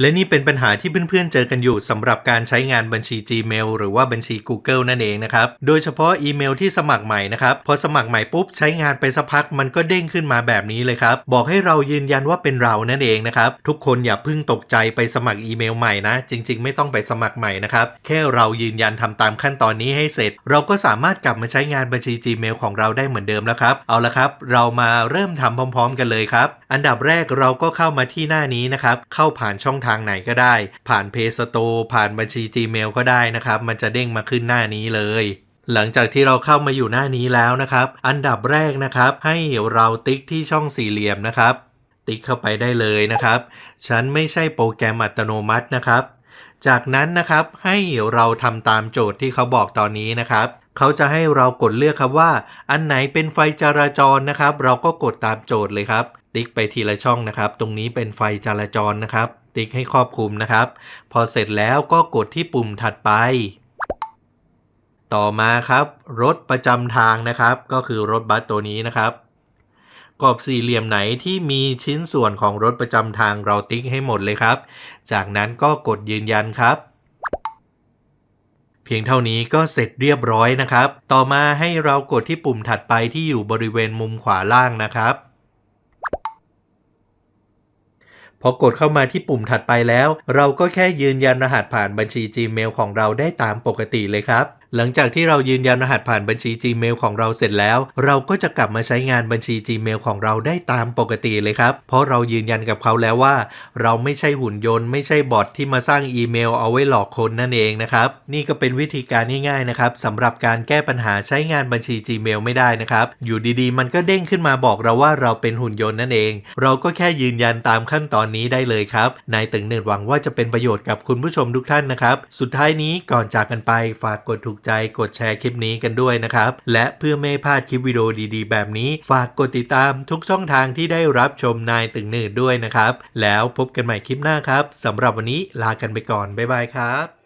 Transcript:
และนี่เป็นปัญหาที่เพื่อนๆเจอกันอยู่สำหรับการใช้งานบัญชี Gmail หรือว่าบัญชี Google นั่นเองนะครับ โดยเฉพาะอีเมลที่สมัครใหม่นะครับ พอสมัครใหม่ปุ๊บใช้งานไปสักพักมันก็เด้งขึ้นมาแบบนี้เลยครับ บอกให้เรายืนยันว่าเป็นเรานั่นเองนะครับ ทุกคนอย่าเพิ่งตกใจไปสมัครอีเมลใหม่นะ จริง ๆ ไม่ต้องไปสมัครใหม่นะครับ แค่เรายืนยันทำตามขั้นตอนนี้ให้เสร็จ เราก็สามารถกลับมาใช้งานบัญชี Gmail ของเราได้เหมือนเดิมแล้วครับ เอาละครับ เรามาเริ่มทำพร้อม ๆ กันเลยครับ อันดับแรกเราก็เข้ามาที่หน้านี้นะครับ เข้าผ่านช่องทางไหนก็ได้ ผ่าน Play Store ผ่านบัญชี Gmail ก็ได้นะครับ มันจะเด้งมาขึ้นหน้านี้เลยหลังจากที่เราเข้ามาอยู่หน้านี้แล้วนะครับ อันดับแรกนะครับ ให้เราติ๊กที่ช่องสี่เหลี่ยมนะครับ ติ๊กเข้าไปได้เลยนะครับ ฉันไม่ใช่โปรแกรมอัตโนมัตินะครับ จากนั้นนะครับให้เราทำตามโจทย์ที่เขาบอกตอนนี้นะครับ เขาจะให้เรากดเลือกครับว่า อันไหนเป็นไฟจราจรนะครับ เราก็กดตามโจทย์เลยครับ ติ๊กไปทีละช่องนะครับ ตรงนี้เป็นไฟจราจรนะครับ ติ๊กให้ครอบคลุมนะครับ พอเสร็จแล้วก็กดที่ปุ่มถัดไป ต่อมาครับ รถประจำทางนะครับ ก็คือรถบัสตัวนี้นะครับกรอบสี่เหลี่ยมไหนที่มีชิ้นส่วนของรถประจำทางเราติ๊กให้หมดเลยครับ จากนั้นก็กดยืนยันครับ เพียงเท่านี้ก็เสร็จเรียบร้อยนะครับ ต่อมาให้เรากดที่ปุ่มถัดไปที่อยู่บริเวณมุมขวาล่างนะครับ พอกดเข้ามาที่ปุ่มถัดไปแล้ว เราก็แค่ยืนยันรหัสผ่านบัญชี Gmail ของเราได้ตามปกติเลยครับ หลังจากที่เรายืนยันรหัสผ่านบัญชี Gmail ของเราเสร็จแล้ว เราก็จะกลับมาใช้งานบัญชี Gmail ของเราได้ตามปกติเลยครับ เพราะเรายืนยันกับเขาแล้วว่า เราไม่ใช่หุ่นยนต์ไม่ใช่บอทที่มาสร้างอีเมลเอาไว้หลอกคนนั่นเองนะครับ นี่ก็เป็นวิธีการง่ายๆนะครับสำหรับการแก้ปัญหาใช้งานบัญชี Gmail ไม่ได้นะครับ อยู่ดีๆ มันก็เด้งขึ้นมาบอกเราว่าเราเป็นหุ่นยนต์นั่นเอง เราก็แค่ยืนยันตามขั้นตอนนี้ได้เลยครับนายตึงเนิดหวังว่าจะเป็นประโยชน์กับคุณผู้ชมทุกท่านนะครับสุดท้ายนี้ก่อนจากกันไปฝากกดถูกใจกดแชร์คลิปนี้กันด้วยนะครับ และเพื่อไม่พลาดคลิปวิดีโอดีๆ แบบนี้ ฝากกดติดตามทุกช่องทางที่ได้รับชมนายตึงเนิดด้วยนะครับ แล้วพบกันใหม่คลิปหน้าครับสำหรับวันนี้ลากันไปก่อนบ๊ายบายครับ